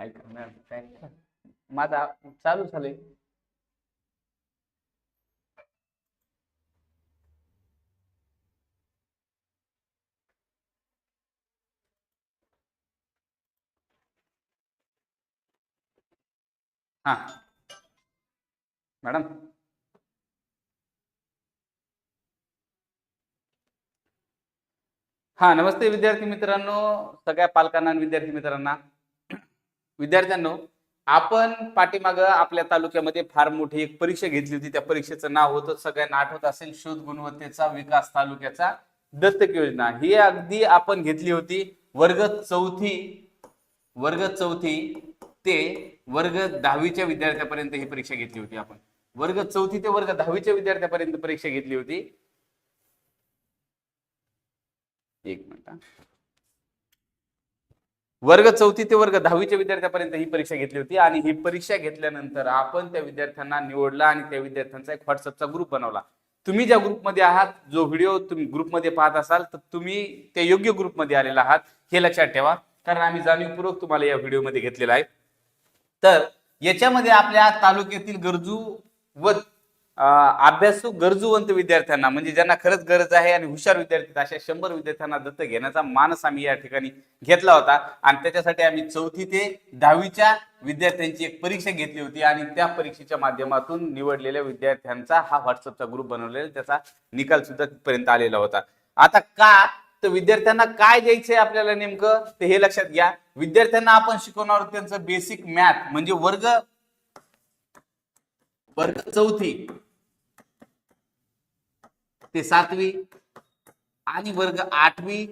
काय करणार काय माझा चालू झालंय हा मॅडम हा नमस्ते विद्यार्थी मित्रांनो सगळ्या पालकांना आणि विद्यार्थी मित्रांना विद्यार्थ्यांनो आपण पाठीमागं आपल्या तालुक्यामध्ये फार मोठी एक परीक्षा घेतली होती. त्या परीक्षेचं नाव होतं सगळ्यांना आठवत असेल शोध गुणवत्तेचा विकास तालुक्याचा दत्तक योजना. ही अगदी आपण घेतली होती वर्ग चौथी वर्ग चौथी ते वर्ग दहावीच्या विद्यार्थ्यापर्यंत ही परीक्षा घेतली होती आपण. वर्ग चौथी ते वर्ग दहावीच्या विद्यार्थ्यापर्यंत परीक्षा घेतली होती. एक मिनिट हा. वर्ग चौथी ते वर्ग दहावीच्या विद्यार्थ्यापर्यंत ही परीक्षा घेतली होती आणि ही परीक्षा घेतल्यानंतर आपण त्या विद्यार्थ्यांना निवडला आणि त्या विद्यार्थ्यांचा एक व्हॉट्सअपचा ग्रुप बनवला. तुम्ही ज्या ग्रुपमध्ये आहात जो व्हिडिओ तुम्ही ग्रुपमध्ये पाहत असाल तर तुम्ही त्या योग्य ग्रुपमध्ये आलेला आहात हे लक्षात ठेवा. कारण आम्ही जाणीवपूर्वक तुम्हाला या व्हिडिओमध्ये घेतलेला आहे. तर याच्यामध्ये आपल्या तालुक्यातील गरजू व अभ्यासू गरजूवंत विद्यार्थ्यांना म्हणजे ज्यांना खरंच गरज आहे आणि हुशार विद्यार्थी अशा शंभर विद्यार्थ्यांना दत्तक घेण्याचा मानस आम्ही या ठिकाणी घेतला होता. आणि त्याच्यासाठी आम्ही चौथी ते दहावीच्या विद्यार्थ्यांची एक परीक्षा घेतली होती आणि त्या परीक्षेच्या माध्यमातून निवडलेल्या विद्यार्थ्यांचा हा व्हॉट्सअपचा ग्रुप बनवलेला त्याचा निकाल सुद्धा तिथपर्यंत आलेला होता. आता का? तर विद्यार्थ्यांना काय द्यायचंय आपल्याला नेमकं? ते हे लक्षात घ्या. विद्यार्थ्यांना आपण शिकवणार त्यांचं बेसिक मॅथ म्हणजे वर्ग वर्ग चौथी. ते सातवी आणि वर्ग आठवी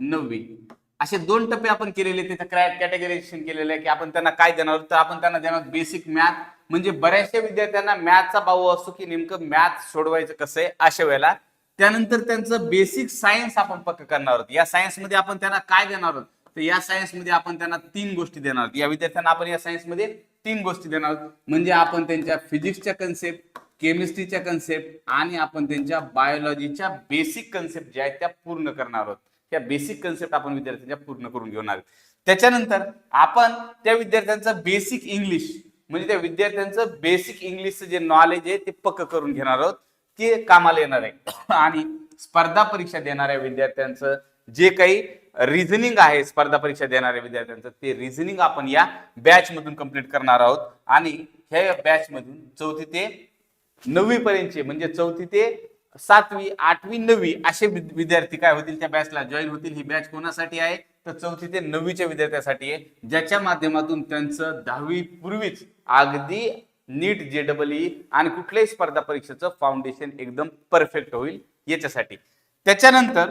नववी. असे दोन टप्पे आपण केलेले ते क्रॅट कॅटेगरीशन केलेलं आहे की आपण त्यांना काय देणार? आहोत? तर आपण त्यांना देणार बेसिक मॅथ म्हणजे बऱ्याचशा विद्यार्थ्यांना मॅथचा भाऊ असतो की नेमकं मॅथ सोडवायचं कसं आहे अशा वेळेला. त्यानंतर त्यांचं बेसिक सायन्स आपण पक्क करणार आहोत. या सायन्समध्ये आपण त्यांना काय देणार आहोत? तर या सायन्समध्ये आपण त्यांना तीन गोष्टी देणार आहोत. या विद्यार्थ्यांना आपण या सायन्समध्ये तीन गोष्टी देणार आहोत. म्हणजे आपण त्यांच्या फिजिक्सच्या कन्सेप्ट केमिस्ट्रीच्या कन्सेप्ट आणि आपण त्यांच्या बायोलॉजीच्या बेसिक कन्सेप्ट ज्या आहेत त्या पूर्ण करणार आहोत. त्या बेसिक कन्सेप्ट आपण विद्यार्थ्यांच्या पूर्ण करून घेणार. आहोत त्याच्यानंतर आपण त्या विद्यार्थ्यांचं बेसिक इंग्लिश म्हणजे त्या विद्यार्थ्यांचं बेसिक इंग्लिशचं जे नॉलेज आहे ते पक्क करून घेणार आहोत. ते कामाला येणार आहे. आणि स्पर्धा परीक्षा देणाऱ्या विद्यार्थ्यांचं जे काही रिझनिंग आहे स्पर्धा परीक्षा देणाऱ्या विद्यार्थ्यांचं ते रिझनिंग आपण या बॅच मधून कंप्लीट करणार आहोत. आणि ह्या बॅच मधून चौथी ते नववी पर्यंतचे म्हणजे चौथी ते सातवी आठवी नववी असे विद्यार्थी काय होतील त्या बॅचला जॉईन होतील ही बॅच कोणासाठी आहे? तर चौथी ते नववीच्या विद्यार्थ्यासाठी आहे ज्याच्या माध्यमातून त्यांचं दहावी पूर्वीच अगदी नीट जे डबल ई आणि कुठल्याही स्पर्धा परीक्षेचं फाउंडेशन एकदम परफेक्ट होईल याच्यासाठी. त्याच्यानंतर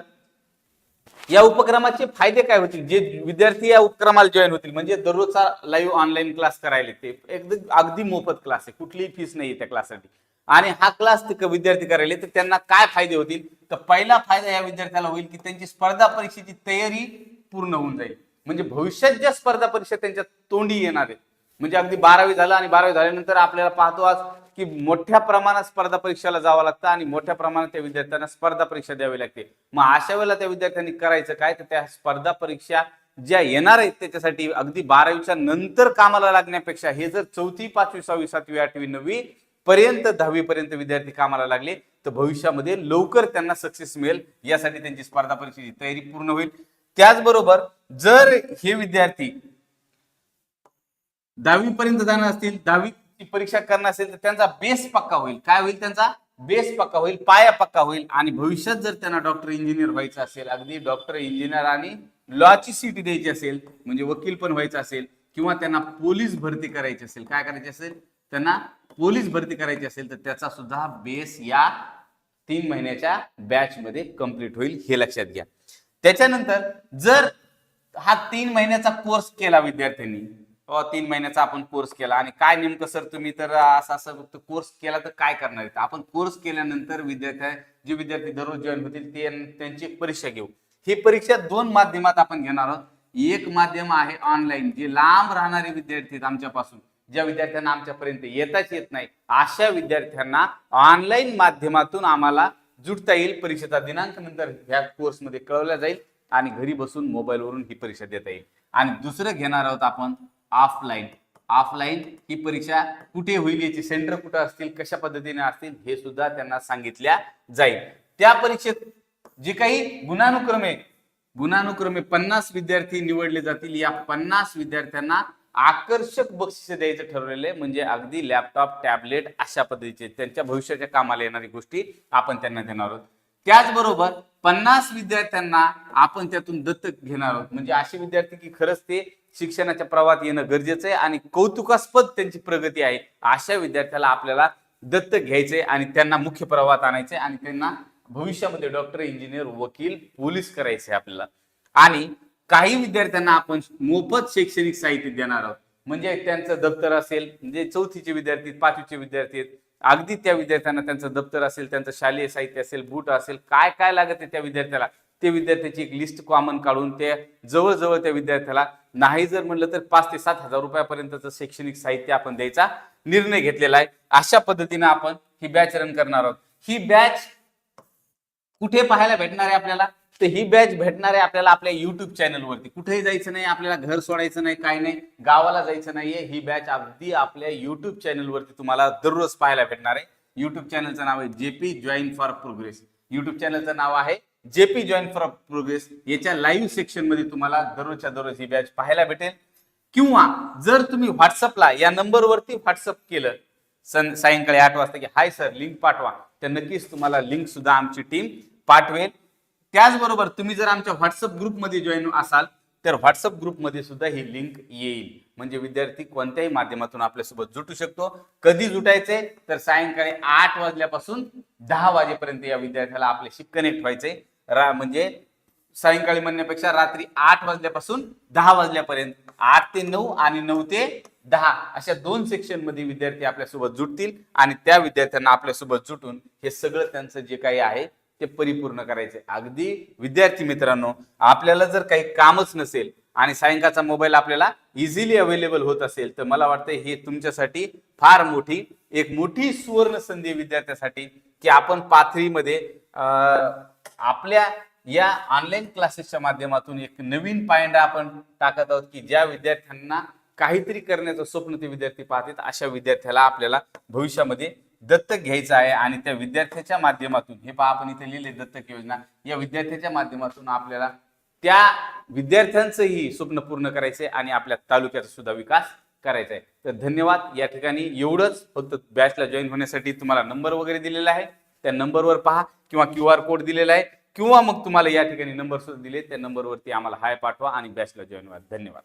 या उपक्रमाचे फायदे काय होतील? जे विद्यार्थी या उपक्रमाला जॉईन होतील म्हणजे दररोजचा लाईव्ह ऑनलाईन क्लास करायला ते एकदम अगदी मोफत क्लास आहे कुठलीही फीस नाही त्या क्लाससाठी आणि हा क्लास विद्यार्थी करायले तर त्यांना काय फायदे होतील? तर पहिला फायदा या विद्यार्थ्याला होईल की त्यांची स्पर्धा परीक्षेची तयारी पूर्ण होऊन जाईल. म्हणजे भविष्यात ज्या स्पर्धा परीक्षा त्यांच्या तोंडी येणार आहेत म्हणजे अगदी बारावी झालं आणि बारावी झाल्यानंतर आपल्याला पाहतो आज की मोठ्या प्रमाणात स्पर्धा परीक्षेला जावं लागतं आणि मोठ्या प्रमाणात त्या विद्यार्थ्यांना स्पर्धा परीक्षा द्यावी लागते. मग अशा वेळेला त्या विद्यार्थ्यांनी करायचं काय? तर त्या स्पर्धा परीक्षा ज्या येणार आहेत त्याच्यासाठी अगदी बारावीच्या नंतर कामाला लागण्यापेक्षा हे जर चौथी पाचवी सहावी सातवी आठवी नववी पर्यंत दहावीपर्यंत विद्यार्थी कामाला लागले तर भविष्यामध्ये लवकर त्यांना सक्सेस मिळेल यासाठी त्यांची स्पर्धा परीक्षेची तयारी पूर्ण होईल. त्याचबरोबर जर हे विद्यार्थी दहावी पर्यंत जाणार असतील दहावीची परीक्षा करणार असेल तर त्यांचा बेस पक्का होईल. काय होईल त्यांचा? बेस पक्का होईल पाया पक्का होईल. आणि भविष्यात जर त्यांना डॉक्टर इंजिनियर व्हायचं असेल अगदी डॉक्टर इंजिनियर आणि लॉची सीट द्यायची असेल म्हणजे वकील पण व्हायचं असेल किंवा त्यांना पोलीस भरती करायची असेल काय करायची असेल? त्यांना पोलीस भरती करायची असेल तर त्याचा सुद्धा बेस या तीन महिन्याच्या बॅच मध्ये कंप्लीट होईल हे लक्षात घ्या. त्याच्यानंतर जर हा तीन महिन्याचा कोर्स केला विद्यार्थ्यांनी तीन महिन्याचा आपण कोर्स केला आणि काय नेमकं सर तुम्ही तर असं असं कोर्स केला तर काय करणार आहेत आपण कोर्स केल्यानंतर विद्यार्थ्या जे विद्यार्थी दररोज जॉईन होतील ते त्यांची परीक्षा घेऊ. ही परीक्षा दोन माध्यमात आपण घेणार आहोत. एक माध्यम आहे ऑनलाईन जे लांब राहणारे विद्यार्थी आहेत आमच्यापासून. ज्या विद्यार्थ्यांना आमच्यापर्यंत येताच येत नाही अशा विद्यार्थ्यांना ऑनलाईन माध्यमातून आम्हाला जुटता येईल. परीक्षेचा दिनांक नंतर ह्या कोर्समध्ये कळवला जाईल आणि घरी बसून मोबाईलवरून ही परीक्षा देता येईल. आणि दुसरं घेणार आहोत आपण ऑफलाईन ऑफलाईन ही परीक्षा कुठे होईल याची सेंटर कुठं असतील कशा पद्धतीने असतील हे सुद्धा त्यांना सांगितल्या जाईल. त्या परीक्षेत जे काही गुणानुक्रमे गुणानुक्रमे पन्नास विद्यार्थी निवडले जातील. या पन्नास विद्यार्थ्यांना आकर्षक बक्षीस द्यायचं ठरवलेलं आहे. म्हणजे अगदी लॅपटॉप टॅबलेट अशा पद्धतीचे त्यांच्या भविष्याच्या कामाला येणारी गोष्टी आपण त्यांना देणार आहोत. त्याचबरोबर पन्नास विद्यार्थ्यांना आपण त्यातून दत्तक घेणार आहोत. म्हणजे असे विद्यार्थी की खरंच ते शिक्षणाच्या प्रवाहात येणं गरजेचं आहे आणि कौतुकास्पद त्यांची प्रगती आहे. अशा विद्यार्थ्याला आपल्याला दत्तक घ्यायचंय आणि त्यांना मुख्य प्रवाहात आणायचंय आणि त्यांना भविष्यामध्ये डॉक्टर इंजिनियर वकील पोलीस करायचे आपल्याला. आणि काही विद्यार्थ्यांना आपण मोफत शैक्षणिक साहित्य देणार आहोत. म्हणजे त्यांचं दप्तर असेल म्हणजे चौथीचे विद्यार्थी पाचवीचे विद्यार्थी आहेत. अगदी त्या विद्यार्थ्यांना त्यांचं दप्तर असेल त्यांचं शालेय साहित्य असेल बूट असेल काय काय लागत आहे त्या विद्यार्थ्याला? ते विद्यार्थ्याची एक लिस्ट कॉमन काढून ते जवळजवळ त्या विद्यार्थ्याला नाही जर म्हणलं तर पाच ते सात हजार रुपयापर्यंतचं शैक्षणिक साहित्य आपण द्यायचा निर्णय घेतलेला आहे. अशा पद्धतीने आपण ही बॅच रन करणार आहोत. ही बॅच कुठे पाहायला भेटणार आहे आपल्याला? तर ही बॅच भेटणार आहे आपल्याला आपल्या युट्यूब चॅनलवरती कुठेही जायचं नाही आपल्याला घर सोडायचं नाही काय नाही गावाला जायचं नाहीये. ही बॅच अगदी आपल्या युट्यूब चॅनलवरती तुम्हाला दररोज पाहायला भेटणार आहे. युट्यूब चॅनलचं नाव आहे JP join for progress YouTube चॅनलचं नाव आहे जेपी जॉईन फॉर प्रोग्रेस याच्या लाईव्ह सेक्शनमध्ये तुम्हाला दररोजच्या दररोज ही बॅच पाहायला भेटेल. किंवा जर तुम्ही व्हॉट्सअपला या नंबरवरती व्हॉट्सअप केलं सायंकाळी आठ वाजता की हाय सर लिंक पाठवा. तर नक्कीच तुम्हाला लिंक सुद्धा आमची टीम पाठवेल. त्याचबरोबर तुम्ही जर आमच्या व्हॉट्सअप ग्रुपमध्ये जॉईन असाल तर व्हॉट्सअप ग्रुपमध्ये सुद्धा ही लिंक येईल. म्हणजे विद्यार्थी कोणत्याही माध्यमातून आपल्यासोबत जुटू शकतो. कधी जुटायचे तर सायंकाळी आठ वाजल्यापासून दहा वाजेपर्यंत या विद्यार्थ्याला आपल्याशी कनेक्ट व्हायचंय. रा म्हणजे सायंकाळी म्हणण्यापेक्षा रात्री आठ वाजल्यापासून दहा वाजल्यापर्यंत आठ ते नऊ आणि नऊ ते दहा अशा दोन सेक्शनमध्ये विद्यार्थी आपल्यासोबत जुटतील आणि त्या विद्यार्थ्यांना आपल्यासोबत जुटून हे सगळं त्यांचं जे काही आहे ते परिपूर्ण करायचे. अगदी विद्यार्थी मित्रांनो आपल्याला जर काही कामच नसेल आणि सायंकाळचा मोबाईल आपल्याला इझिली अवेलेबल होत असेल तर मला वाटतं हे तुमच्यासाठी फार मोठी एक मोठी सुवर्ण संधी विद्यार्थ्यासाठी की आपण पाथरीमध्ये आपल्या या ऑनलाईन क्लासेसच्या माध्यमातून एक नवीन पायंडा आपण टाकत आहोत की ज्या विद्यार्थ्यांना काहीतरी करण्याचं स्वप्न ते विद्यार्थी पाहतात अशा विद्यार्थ्याला आपल्याला भविष्यामध्ये दत्तक घ्यायचं आहे आणि त्या विद्यार्थ्याच्या माध्यमातून हे पहा आपण इथे लिहिले दत्तक योजना या विद्यार्थ्याच्या माध्यमातून आपल्याला त्या विद्यार्थ्यांचंही स्वप्न पूर्ण करायचंय आणि आपल्या तालुक्याचा सुद्धा विकास करायचा आहे तर धन्यवाद. या ठिकाणी एवढंच फक्त बॅचला जॉईन होण्यासाठी तुम्हाला नंबर वगैरे दिलेला आहे. त्या नंबरवर पहा किंवा क्यू आर कोड दिलेला आहे किंवा मग तुम्हाला या ठिकाणी नंबर सुद्धा दिले त्या नंबरवरती आम्हाला हाय पाठवा आणि बॅचला जॉईन व्हा. धन्यवाद.